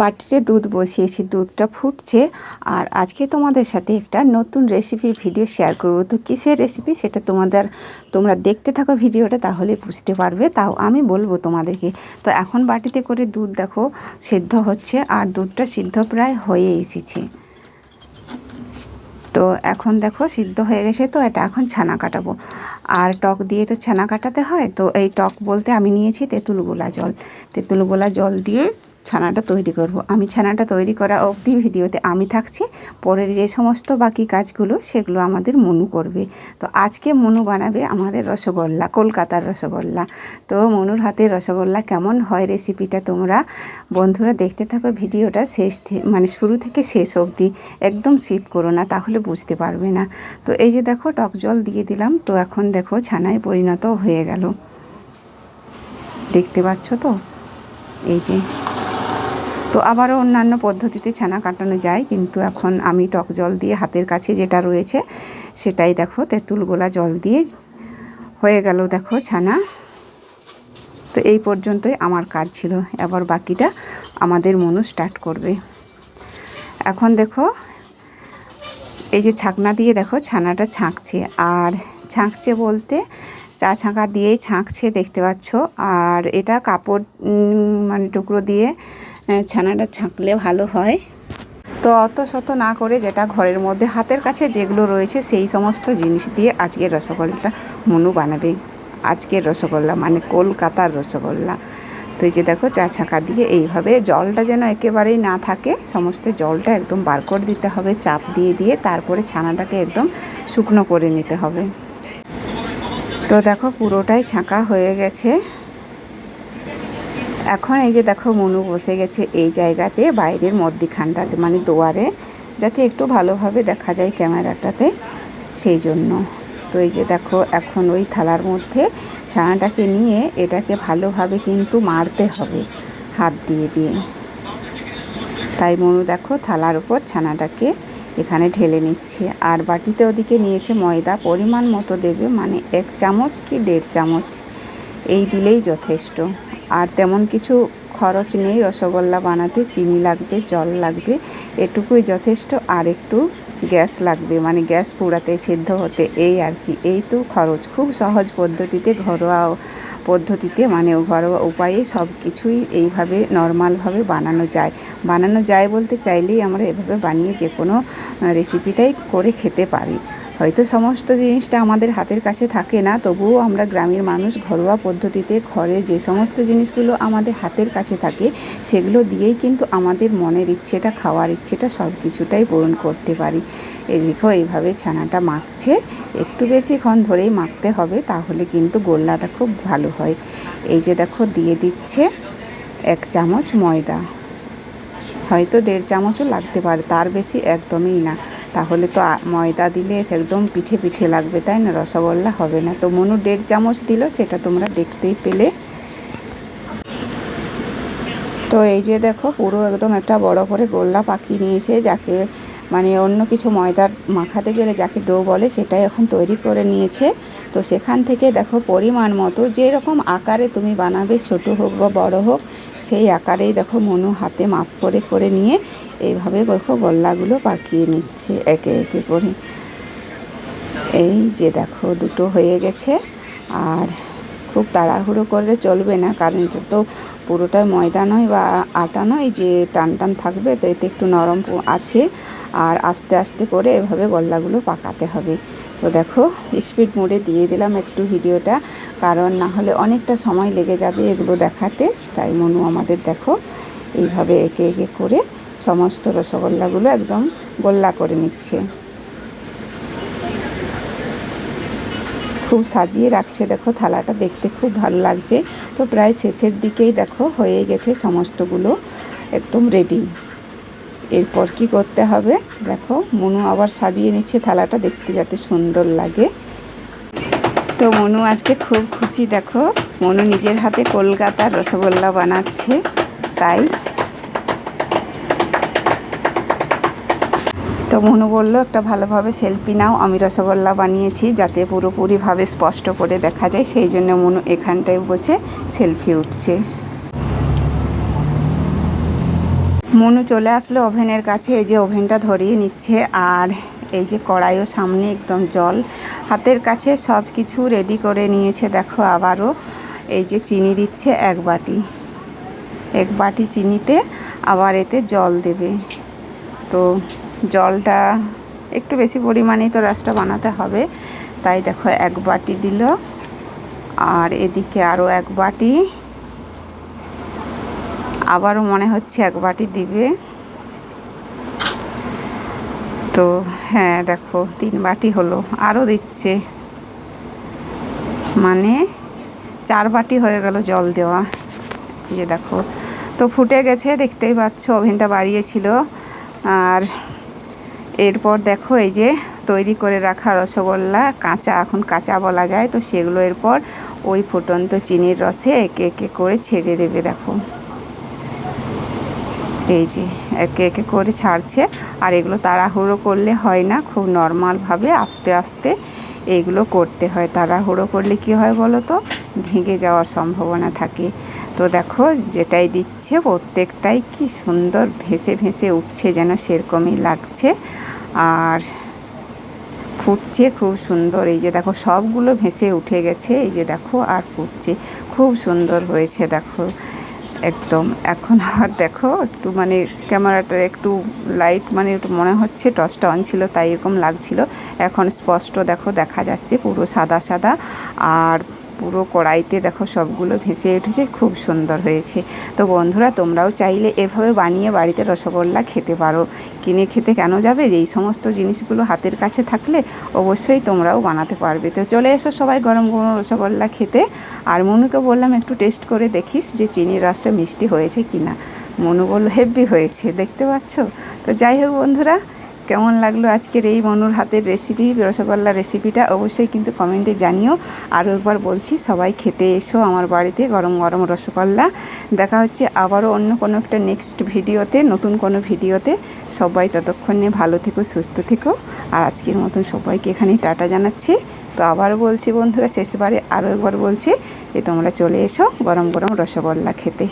বাটিতে দুধ বসিয়েছি, দুধটা ফুটছে। আর আজকে তোমাদের সাথে একটা নতুন রেসিপির ভিডিও শেয়ার করব। তো কিসের রেসিপি সেটা তোমাদের, তোমরা দেখতে থাকো ভিডিওটা তাহলে বুঝতে পারবে। তাও আমি বলব তোমাদেরকে। তো এখন বাটিতে করে দুধ দেখো, সিদ্ধ হচ্ছে। আর দুধটা সিদ্ধ প্রায় হয়ে এসেছে। তো এখন দেখো, সিদ্ধ হয়ে গেছে। তো এটা এখন ছানা কাটাবো। আর টক দিয়ে তো ছানা কাটাতে হয়। তো এই টক বলতে আমি নিয়েছি তেঁতুল গোলা জল। তেঁতুল গোলা জল দিয়ে ছানাটা তৈরি করব। আমি ছানাটা তৈরি করা অবধি ভিডিওতে আমি থাকছি। পরের যে সমস্ত বাকি কাজগুলো, সেগুলো আমাদের মনু করবে। তো আজকে মনু বানাবে আমাদের রসগোল্লা, কলকাতার রসগোল্লা। তো মনুর হাতের রসগোল্লা কেমন হয় রেসিপিটা তোমরা বন্ধুরা দেখতে থাকো। ভিডিওটা শেষ মানে শুরু থেকে শেষ অবধি একদম সিপ করো না, তাহলে বুঝতে পারবে না। তো এই যে দেখো, টক জল দিয়ে দিলাম। তো এখন দেখো, ছানায় পরিণত হয়ে গেল। দেখতে পাচ্ছ তো? এই যে তো আবারও অন্যান্য পদ্ধতিতে ছানা কাটানো যায়, কিন্তু এখন আমি টক জল দিয়ে হাতের কাছে যেটা রয়েছে, সেটাই দেখো, তেঁতুল গোলা জল দিয়ে হয়ে গেল দেখো ছানা। তো এই পর্যন্তই আমার কাজ ছিল, এবার বাকিটা আমাদের মনু স্টার্ট করবে। এখন দেখো, এই যে ছাকনা দিয়ে দেখো ছানাটা ছাঁকছে, আর ছাঁকছে বলতে চা ছাঁকা দিয়েই ছাঁকছে, দেখতে পাচ্ছ। আর এটা কাপড় মানে টুকরো দিয়ে ছানাটা ছাঁকলে ভালো হয়। তো অত শত না করে যেটা ঘরের মধ্যে হাতের কাছে যেগুলো রয়েছে সেই সমস্ত জিনিস দিয়ে আজকের রসগোল্লাটা মনু বানাবে। আজকের রসগোল্লা মানে কলকাতার রসগোল্লা। তো এই যে দেখো, চা ছাঁকা দিয়ে এইভাবে জলটা যেন একেবারেই না থাকে, সমস্ত জলটা একদম বার করে দিতে হবে, চাপ দিয়ে দিয়ে তারপরে ছানাটাকে একদম শুকনো করে নিতে হবে। তো দেখো, পুরোটাই ছাঁকা হয়ে গেছে। এখন এই যে দেখো মনু বসে গেছে এই জায়গাতে, বাইরের মধ্যিখানটাতে মানে দোয়ারে, যাতে একটু ভালোভাবে দেখা যায় ক্যামেরাটাতে, সেই জন্য। তো এই যে দেখো, এখন ওই থালার মধ্যে ছানাটাকে নিয়ে এটাকে ভালোভাবে কিন্তু মারতে হবে, হাত দিয়ে দিয়ে। তাই মনু দেখো থালার উপর ছানাটাকে এখানে ঢেলে নিচ্ছে। আর বাটিতে ওদিকে নিয়েছে ময়দা, পরিমাণ মতো দেবে মানে এক চামচ কি দেড় চামচ, এই দিলেই যথেষ্ট। আর তেমন কিছু খরচ নেই, রসগোল্লা বানাতে, চিনি লাগবে, জল লাগবে, এটুকুই যথেষ্ট। আর একটু গ্যাস লাগবে মানে গ্যাস পুড়াতে সিদ্ধ হতে, এই আর কি। এই তো খরচ। খুব সহজ পদ্ধতিতে, ঘরোয়া পদ্ধতিতে মানে ঘরোয়া উপায়ে সব কিছুই এইভাবে নর্মালভাবে বানানো যায়। বানানো যায় বলতে চাইলেই আমরা এভাবে বানিয়ে যে কোনো রেসিপিটাই করে খেতে পারি। হয়তো সমস্ত জিনিসটা আমাদের হাতের কাছে থাকে না, তবুও আমরা গ্রামের মানুষ ঘরোয়া পদ্ধতিতে ঘরে যে সমস্ত জিনিসগুলো আমাদের হাতের কাছে থাকে, সেগুলো দিয়েই কিন্তু আমাদের মনের ইচ্ছেটা, খাওয়ার ইচ্ছেটা সব কিছুটাই পূরণ করতে পারি। এই দেখো, এইভাবে ছানাটা মাখছে। একটু বেশিক্ষণ ধরেই মাখতে হবে, তাহলে কিন্তু গোল্লাটা খুব ভালো হয়। এই যে দেখো, দিয়ে দিচ্ছে এক চামচ ময়দা। হয়তো দেড় চামচও লাগতে পারে, তার বেশি একদমই না। তাহলে তো ময়দা দিলে একদম পিঠে পিঠে লাগবে, তাই না? রসগোল্লা হবে না। তো মনু দেড় চামচ দিল, সেটা তোমরা দেখতেই পেলে। তো এই যে দেখো, পুরো একদম একটা বড় করে গোল্লা পাখি নিয়েছে, যাকে মানে অন্য কিছু ময়দার মাখাতে গেলে যাকে ডো বলে সেটাই এখন তৈরি করে নিয়েছে। তো সেখান থেকে দেখো, পরিমাণ মতো যেরকম আকারে তুমি বানাবে, ছোট হোক বা বড় হোক, সেই আকারেই দেখো মনু হাতে মাপ করে করে নিয়ে এইভাবে দেখো গোল্লাগুলো পাকিয়ে নিচ্ছে একে একে করে। এই যে দেখো, দুটো হয়ে গেছে। আর খুব তাড়াহুড়ো করলে চলবে না, কারণ এটা তো পুরোটাই ময়দা নয় বা আটা নয়, যে টান টান থাকবে তো এতে একটু নরম আছে। আর আস্তে আস্তে করে এভাবে গল্লাগুলো পাকাতে হবে। তো দেখো, স্পিড মোডে দিয়ে দিলাম একটু ভিডিওটা, কারণ না হলে অনেকটা সময় লেগে যাবে এগুলো দেখাতে। তাই মনু আমাদের দেখো, এইভাবে একে একে করে সমস্ত রসগোল্লাগুলো একদম গোল্লা করে নিচ্ছে। খুব সাজিয়ে রাখছে। দেখো, থালাটা দেখতে খুব ভালো লাগছে। তো প্রায় শেষের দিকেই দেখো, হয়ে গেছে সমস্তগুলো একদম রেডি এরপর কি করতে হবে? দেখো, মনু আবার সাজিয়ে নিচ্ছে থালাটা, দেখতে যাতে সুন্দর লাগে। তো মনু আজকে খুব খুশি, দেখো। মনু নিজের হাতে কলকাতার রসগোল্লা বানাচ্ছে, তাই তো মনু বলল, একটা ভালোভাবে সেলফি নাও, আমি রসগোল্লা বানিয়েছি যাতে পুরোপুরিভাবে স্পষ্ট করে দেখা যায়। সেই জন্য মনু এখানটায় বসে সেলফি উঠছে। মনু চলে আসলো ওভেনের কাছে, এই যে ওভেনটা ধরিয়ে নিচ্ছে, আর এই যে কড়াইও সামনে একদম জল। হাতের কাছে সব কিছু রেডি করে নিয়েছে, দেখো আবারও। এই যে চিনি দিচ্ছে এক বাটি। এক বাটি চিনিতে আবার এতে জল দেবে। তো জলটা একটু বেশি পরিমাণেই তো রাসটা বানাতে হবে। তাই দেখো এক বাটি দিল। আর এদিকে আরও এক বাটি। আবারও মনে হচ্ছে এক বাটি দিবে। তো হ্যাঁ দেখো তিন বাটি হলো আরও দিচ্ছে। মানে চার বাটি হয়ে গেল জল দেওয়া। যে দেখো, তো ফুটে গেছে, দেখতেই পাচ্ছ, ওভেনটা বাড়িয়েছিল। আর এরপর দেখো এই যে তৈরি করে রাখা রসগোল্লা, কাঁচা, এখন কাঁচা বলা যায়, তো সেগুলো এরপর ওই ফুটন্ত চিনির রসে একে একে করে ছেড়ে দেবে, দেখো। এই যে একে একে করে ছাড়ছে। আর এগুলো তাড়াহুড়ো করলে হয় না, খুব নর্মালভাবে আস্তে আস্তে এইগুলো করতে হয়। তাড়াহুড়ো করলে কি হয় বলো তো? ভেঙে যাওয়ার সম্ভাবনা থাকে। তো দেখো, যেটাই দিচ্ছে প্রত্যেকটাই কি সুন্দর ভেসে ভেসে উঠছে যেন সেরকমই লাগছে। আর ফুটছে খুব সুন্দর। এই যে দেখো, সবগুলো ভেসে উঠে গেছে। এই যে দেখো, আর ফুটছে। খুব সুন্দর হয়েছে, দেখো। একদম। এখন আর দেখো, একটু মানে ক্যামেরাটার একটু লাইট মানে একটু মনে হচ্ছে টসটা অন ছিল, তাই এরকম লাগছিল। এখন স্পষ্ট দেখো, দেখা যাচ্ছে পুরো সাদা সাদা। আর পুরো কড়াইতে দেখো সবগুলো ভেসে উঠেছে, খুব সুন্দর হয়েছে। তো বন্ধুরা, তোমরাও চাইলে এভাবে বানিয়ে বাড়িতে রসগোল্লা খেতে পারো। কিনে খেতে কেন যাবে? এই সমস্ত জিনিসগুলো হাতের কাছে থাকলে অবশ্যই তোমরাও বানাতে পারবে। তো চলে এসো সবাই গরম গরম রসগোল্লা খেতে। আর মনুকে বললাম, একটু টেস্ট করে দেখিস যে চিনির রসটা মিষ্টি হয়েছে কি না মনু বলল, হেভি হয়েছে, দেখতে পাচ্ছ? তো যাই হোক বন্ধুরা কেমন লাগল আজকের এই মনুর হাতের রেসিপি রসগোল্লা রেসিপিটা অবশ্যই কিন্তু কমেন্টে জানিও। আরও একবার বলছি, সবাই খেতে এসো আমার বাড়িতে গরম গরম রসগোল্লা। দেখা হচ্ছে আবারও অন্য কোনো একটা নেক্সট ভিডিওতে নতুন কোনো ভিডিওতে সবাই ততক্ষণে ভালো থেকো, সুস্থ থেকো। আর আজকের মতন সবাইকে এখানেই টাটা জানাচ্ছি। তো আবারও বলছি বন্ধুরা, শেষবারে আরও একবার বলছি যে তোমরা চলে এসো গরম গরম রসগোল্লা খেতে।